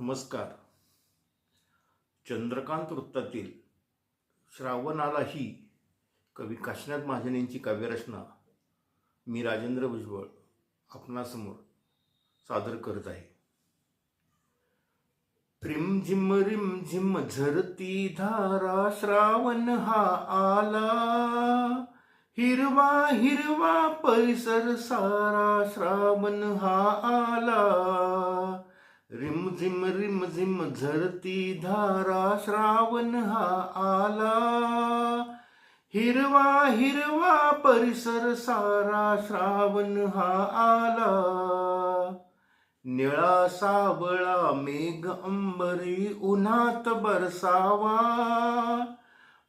नमस्कार. चंद्रकांत वृत्तातील श्रावणाला ही कवी काशीनाथ महाजन यांची काव्यरचना मी राजेंद्र भुजबळ आपणासमोर सादर करत आहे. रिम झिम रिम झिम झरती धारा श्रावण हा आला. हिरवा हिरवा परिसर सारा श्रावण हा आला. रिम झिम रिम झिम झरती धारा श्रावण हा आला. हिरवा हिरवा परिसर सारा श्रावण हा आला. निळा सावळा मेघ अंबरी उन्हात बरसावा.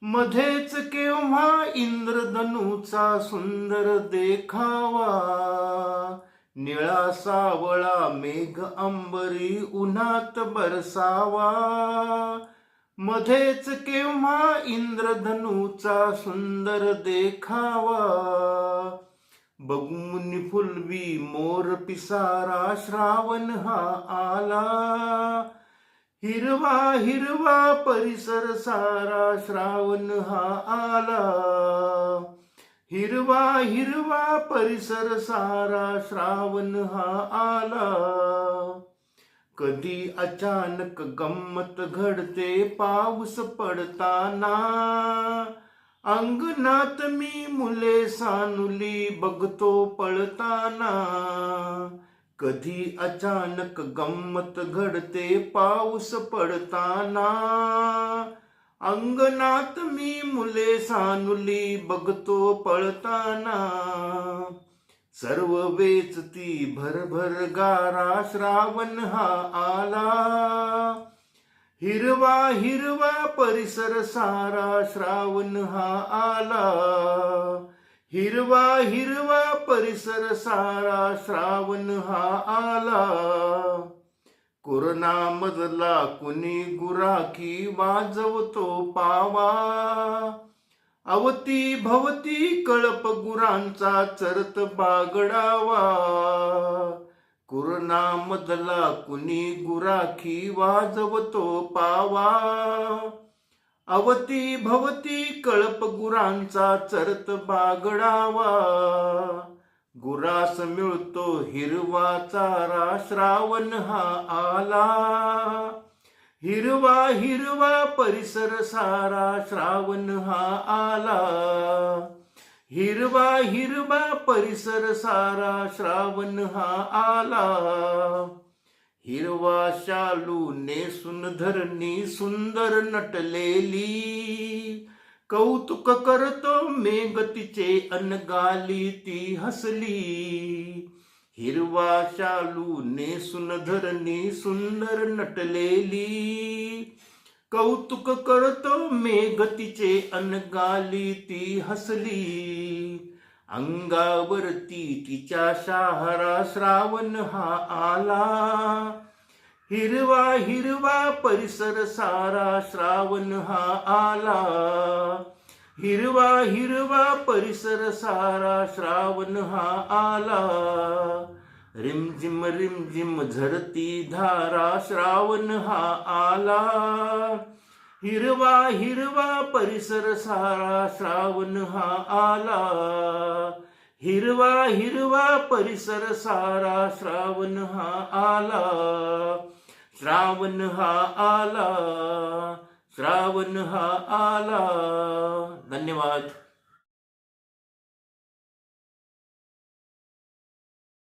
मध्येच केव्हा इंद्रधनुचा सुंदर देखावा. निळा सावळा मेघ अंबरी उन्हात बरसावा. मध्येच केव्हा इंद्रधनुचा सुंदर देखावा. बघून फुलवी मोर पिसारा श्रावण हा आला. हिरवा हिरवा परिसर सारा श्रावण हा आला. हिरवा हिरवा परिसर सारा श्रावण हा आला. कधी अचानक गंमत घडते पाऊस पडताना अंगणात मी मुले सानुली बघतो पळताना. कधी अचानक गंमत घडते पाऊस पडताना. अंगणात मी मुले सानुली बघतो पळताना. सर्व वेचती भरभर गारा श्रावण हा आला. हिरवा हिरवा परिसर सारा श्रावण हा आला. हिरवा हिरवा परिसर सारा श्रावण हा आला. कोरोना मजला कुणी गुराखी वाजवतो पावा. अवती भवती कळप गुरांचा चरत बागडावा. कोरोना मधला कुणी गुराखी वाजवतो पावा. अवती भवती कळप गुरांचा चरत बागडावा. गुरास मिळतो हिरवा चारा श्रावण हा आला. हिरवा हिरवा परिसर सारा श्रावण हा आला. हिरवा हिरवा परिसर सारा श्रावण हा आला. हिरवा शालू नेसून धरणी सुंदर नटलेली. कौतुक करतो मेघतीचे अनगाली ती हसली. हिरवा शालू नेसून धरणी सुंदर नटलेली. कौतुक करतो मेघतीचे अनगाली ती हसली. अंगावरती तिच्या शहारा श्रावण हा आला. हिरवा हिरवा परिसर सारा श्रावण हा आला. हिरवा हिरवा परिसर सारा श्रावण हा आला. रिमझिम रिमझिम झरती धारा श्रावण हा आला. हिरवा हिरवा परिसर सारा श्रावण हा आला. हिरवा हिरवा परिसर सारा श्रावण हा आला. श्रावण हा आला. श्रावण हा आला. धन्यवाद.